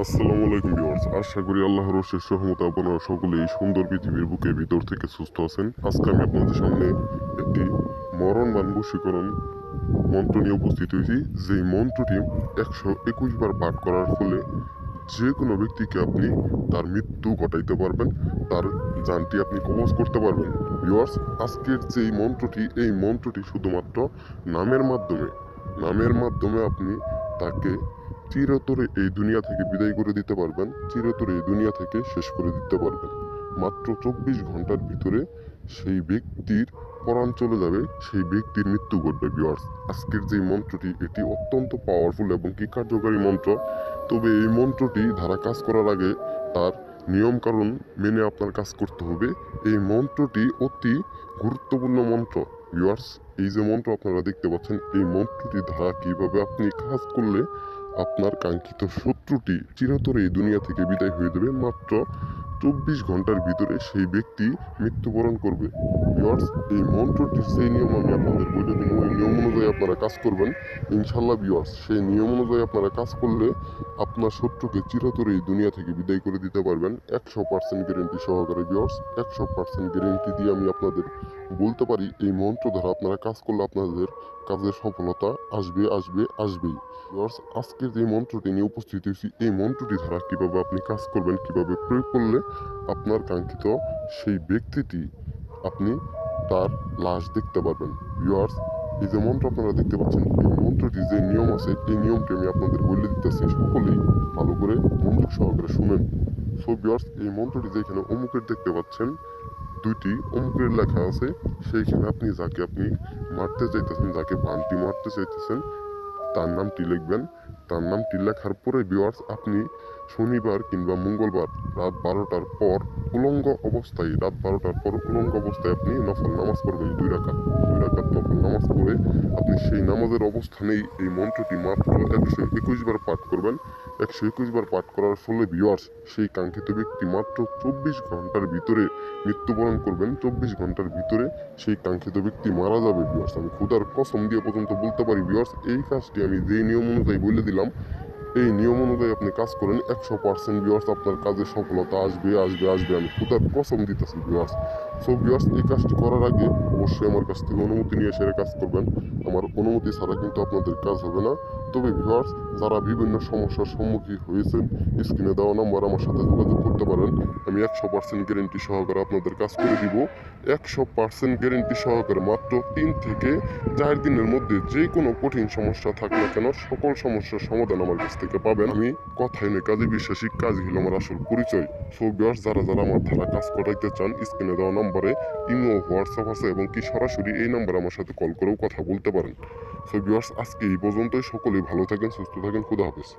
আসসালামু আলাইকুম আশা করি আল্লাহর রসের সহমত আপনারা সকলে এই সুন্দর পৃথিবীর বুকে ভিতর থেকে সুস্থ আছেন। আজকে আমি আপনাদের সামনে একটি মরণ মানবশীকরণ মন্ত্র নিয়ে উপস্থিত হয়েছি। যেই মন্ত্রটি একশো একুশ বার পাঠ করার ফলে যে কোনো ব্যক্তিকে আপনি তার মৃত্যু ঘটাইতে পারবেন, তার যানটি আপনি কবজ করতে পারবেন। ভিউয়ার্স, আজকের যেই মন্ত্রটি, এই মন্ত্রটি শুধুমাত্র নামের মাধ্যমে নামের মাধ্যমে আপনি তাকে চিরতরে এই দুনিয়া থেকে বিদায় করে দিতে পারবেন, চিরতরে এই দুনিয়া থেকে শেষ করে দিতে পারবেন। মাত্র চব্বিশ ঘণ্টার ভিতরে সেই ব্যক্তির পরাণ চলে যাবে, সেই ব্যক্তির মৃত্যু ঘটবে ভিউয়ার্স আজকের যে মন্ত্রটি, এটি অত্যন্ত পাওয়ারফুল এবং কি কার্যকারী মন্ত্র? তবে এই মন্ত্রটি ধারা কাজ করার আগে তার নিয়ম কারণ মেনে আপনার কাজ করতে হবে। এই মন্ত্রটি অতি গুরুত্বপূর্ণ মন্ত্র। ভিউয়ার্স এই যে মন্ত্র আপনারা দেখতে পাচ্ছেন, এই মন্ত্রটি ধারা কীভাবে আপনি কাজ করলে আপনার কাঙ্ক্ষিত শত্রুটি চিরতরে এই দুনিয়া থেকে বিদায় হয়ে যাবে, মাত্র চব্বিশ ঘণ্টার ভিতরে সেই ব্যক্তি মৃত্যুবরণ করবে। ভিউয়ার্স, এই মন্ত্রটির সেই নিয়ম আমি আপনাদের বলে দিন ওই নিয়ম অনুযায়ী আপনারা কাজ করবেন। ইনশাল্লাহ ভিউয়ার্স, সেই নিয়ম অনুযায়ী আপনারা কাজ করলে আপনার শত্রুকে চিরতরে এই দুনিয়া থেকে বিদায় করে দিতে পারবেন। একশো পার্সেন্ট গ্যারেন্টি সহকারে ভিউয়ার্স, একশো পার্সেন্ট গ্যারেন্টি দিয়ে আমি আপনাদের বলতে পারি, এই মন্ত্র দ্বারা আপনারা কাজ করলে আপনাদের কাজের সফলতা আসবে আসবে, আসবেই। ভিউয়ার্স, আজকের যে মন্ত্রটি নিয়ে উপস্থিত হয়েছি, এই মন্ত্রটি দ্বারা কীভাবে আপনি কাজ করবেন, কীভাবে প্রয়োগ করলে আপনার কাঙ্ক্ষিত সেই ব্যক্তিটি আপনি তার লাশ দেখতে পারবেন। ভিউয়ার্স এই যে মন্ত্র আপনারা দেখতে পাচ্ছেন, এই মন্ত্রটি যে নিয়ম আছে, এই নিয়মটি আমি আপনাদের বলে দিতেছি, সকলেই ভালো করে মনোযোগ সহকারে শুনেন। সো ভিউয়ার্স এই মন্ত্রটি যেখানে অমুকের দেখতে পাচ্ছেন, দুইটি অমুকের লেখা আছে, সেইখানে আপনি যাকে আপনি মারতে চাইতেছেন, যাকে বান্টি মারতে চাইতেছেন তার নামটি লিখবেন? তার নামটি লেখার পরে ভিওয়ার্স আপনি শনিবার কিংবা মঙ্গলবার রাত বারোটার পর উলঙ্গ অবস্থায়, রাত বারোটার পর উলঙ্গ অবস্থায় আপনি নফল নামাজ পড়বেন দুই রাকাত। দুই রাকাত নফল নামাজ পড়ে আপনি সেই নামাজের অবস্থানেই এই মন্ত্রটি মাত্র একশো একুশ বার পাঠ করবেন। একশো একুশ বার পাঠ করার ফলে ভিওয়ার্স সেই কাঙ্ক্ষিত ব্যক্তি মাত্র চব্বিশ ঘণ্টার ভিতরে মৃত্যুবরণ করবেন। চব্বিশ ঘণ্টার ভিতরে সেই কাঙ্ক্ষিত ব্যক্তি মারা যাবে ভিওয়ার্স আমি ক্ষুধার কসম দিয়ে পর্যন্ত বলতে পারি ভিওয়ার্স এই কাজটি আমি যেই নিয়ম অনুযায়ী বলে দিলাম এই নিয়ম অনুযায়ী আপনি কাজ করেন, একশো পার্সেন্ট ভিউয়ার্স আপনার কাজে সফলতা আসবে আসবে আসবে। আমি খুদার কসম দিতেছি ভিউয়ার্স সো ভিউয়ার্স এই কাজটি করার আগে অবশ্যই আমার কাছ থেকে অনুমতি নিয়ে সেরে কাজ করবেন। আমার অনুমতি ছাড়া কিন্তু আপনাদের কাজ হবে না। তবে ভিউয়ার্স যারা বিভিন্ন সমস্যার সম্মুখীন হয়েছেন স্ক্রিনে দেওয়া নাম্বার আমার সাথে যোগাযোগ করতে পারেন। আমি একশো পার্সেন্ট গ্যারেন্টি সহকারে আপনাদের কাজ করে দিব। একশো পার্সেন্ট গ্যারেন্টি সহকারে মাত্র তিন থেকে চার দিনের মধ্যে যে কোনো কঠিন সমস্যা থাক না কেন, সকল সমস্যার সমাধান আমার কাছ থেকে পাবেন আমি কথাই নয় কাজে বিশ্বাসী কাজ হলো আমার আসল পরিচয়। সো ব্যাস যারা যারা আমার ধারা কাজ করাইতে চান, স্ক্রিনে দেওয়া নাম্বারে ইমো, হোয়াটসঅ্যাপ আছে এবং কি সরাসরি এই নাম্বারে আমার সাথে কল করেও কথা বলতে পারেন। সো ব্যাস আজকে এই পর্যন্তই। সকলেই ভালো থাকেন, সুস্থ থাকেন। খুদা হাফেজ।